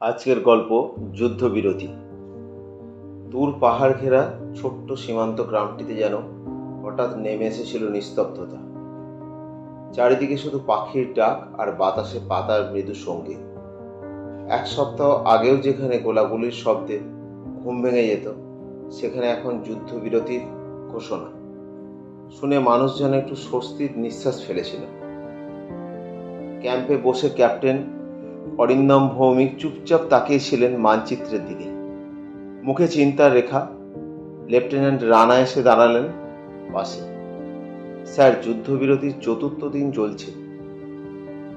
আজকের গল্প যুদ্ধবিরতি। দূর পাহাড় ঘেরা ছোট্ট সীমান্ত গ্রামটিতে যেন হঠাৎ নেমে এসেছিল নিস্তব্ধতা। চারিদিকে শুধু পাখির ডাক আর বাতাসে পাতার মৃদু সংগীত। এক সপ্তাহ আগেও যেখানে গোলাগুলির শব্দে ঘুম ভেঙে যেত, সেখানে এখন যুদ্ধবিরতির ঘোষণা। শুনে মানুষ যেন একটু স্বস্তির নিঃশ্বাস ফেলেছিল। ক্যাম্পে বসে ক্যাপ্টেন অরিন্দম ভৌমিক চুপচাপ তাকিয়েছিলেন মানচিত্রের দিকে। মুখে চিন্তার রেখা, লেফটেন্যান্ট রানা এসে দাঁড়ালেন পাশে। স্যার, যুদ্ধবিরতির চতুর্থ দিন চলছে।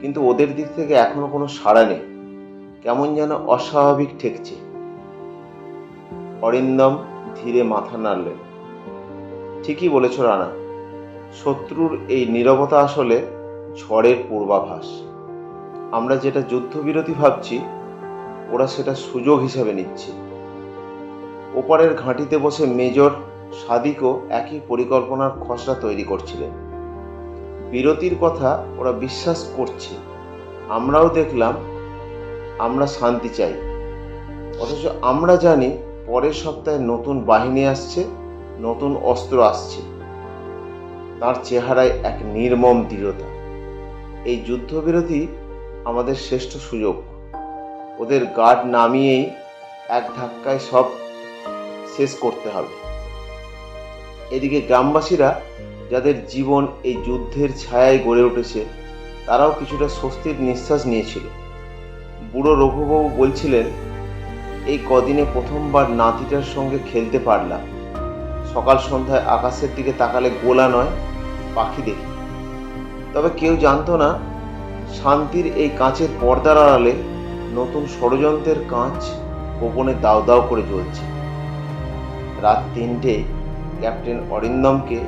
কিন্তু ওদের দিক থেকে এখনও কোনো সাড়া নেই। কেমন যেন অস্বাভাবিক ঠেকছে। অরিন্দম ধীরে মাথা নাড়লেন। ঠিকই বলেছ রানা, শত্রুর এই নীরবতা আসলে ঝড়ের পূর্বাভাস। আমরা যেটা যুদ্ধবিরতি ভাবছি, ওরা সেটা সুযোগ হিসেবে নিচ্ছে। ওপারের ঘাঁটিতে বসে মেজর সাদিকও একই পরিকল্পনার খসড়া তৈরি করছিলেন। বিরতির কথা ওরা বিশ্বাস করছে। আমরাও দেখলাম, আমরা শান্তি চাই। অথচ আমরা জানি পরের সপ্তাহে নতুন বাহিনী আসছে, নতুন অস্ত্র আসছে। তার চেহারায় এক নির্মম দৃঢ়তা। এই যুদ্ধবিরতি আমাদের শ্রেষ্ঠ সুযোগ। ওদের গার্ড নামিয়েই এক ধাক্কায় সব শেষ করতে হবে। এদিকে গ্রামবাসীরা যাদের জীবন এই যুদ্ধের ছায়ায় গড়ে উঠেছে, তারাও কিছুটা স্বস্তির নিঃশ্বাস নিয়েছিল। বুড়ো রঘুবাবু বলছিলেন, এই কদিনে প্রথমবার নাতিটার সঙ্গে খেলতে পারলাম। সকাল সন্ধ্যায় আকাশের দিকে তাকালে গোলা নয়, পাখি দেখি। তবে কেউ জানতো না শান্তির এই কাঁচের পর্দার আড়ালে নতুন ষড়যন্ত্রের কাঁচ গোপনে দাও দাও করে চলছে রাত তিনটে ক্যাপ্টেন অরিন্দমকে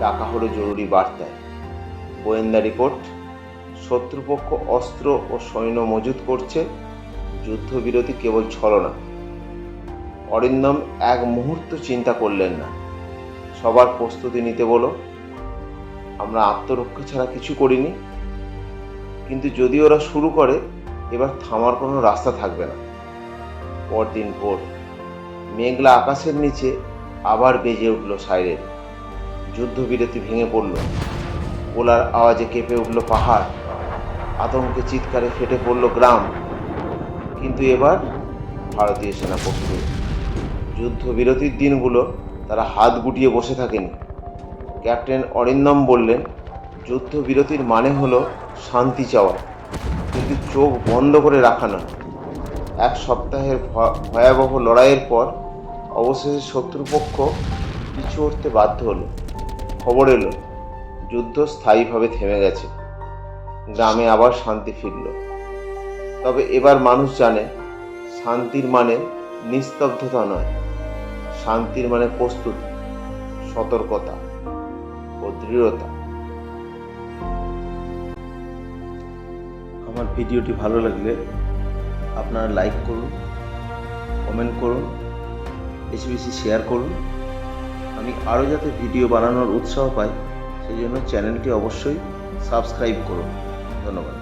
ডাকা হলো জরুরি বার্তায়। গোয়েন্দা রিপোর্ট, শত্রুপক্ষ অস্ত্র ও সৈন্য মজুত করছে, যুদ্ধবিরতি কেবল ছলনা অরিন্দম এক মুহূর্ত চিন্তা করলেন না। সবার প্রস্তুতি নিতে বলো, আমরা আত্মরক্ষা ছাড়া কিছু করিনি। কিন্তু যদি ওরা শুরু করে, এবার থামার কোনো রাস্তা থাকবে না। পরদিন ভোর, মেঘলা আকাশের নিচে আবার বেজে উঠল সাইরেন। যুদ্ধবিরতি ভেঙে পড়ল। গোলার আওয়াজে কেঁপে উঠল পাহাড়। আতঙ্কে চিৎকারে ফেটে পড়ল গ্রাম। কিন্তু এবার ভারতীয় সেনাপক্ষ যুদ্ধবিরতির দিনগুলো তারা হাত গুটিয়ে বসে থাকেনি। ক্যাপ্টেন অরিন্দম বললেন, যুদ্ধবিরতির মানে হলো শান্তি চাওয়া, কিন্তু চোখ বন্ধ করে রাখা নয়। এক সপ্তাহের ভয়াবহ লড়াইয়ের পর অবশেষে শত্রুপক্ষ পিছু উঠতে বাধ্য হলো। খবর এলো, যুদ্ধ স্থায়ীভাবে থেমে গেছে। গ্রামে আবার শান্তি ফিরল। তবে এবার মানুষ জানে, শান্তির মানে নিস্তব্ধতা নয়। শান্তির মানে প্রস্তুতি, সতর্কতা ও দৃঢ়তা। আমার ভিডিওটি ভালো লাগলে আপনারা লাইক করুন কমেন্ট করুন, বেশি বেশি শেয়ার করুন। আমি আরও যাতে ভিডিও বানানোর উৎসাহ পাই, সেই জন্য চ্যানেলটি অবশ্যই সাবস্ক্রাইব করুন। ধন্যবাদ।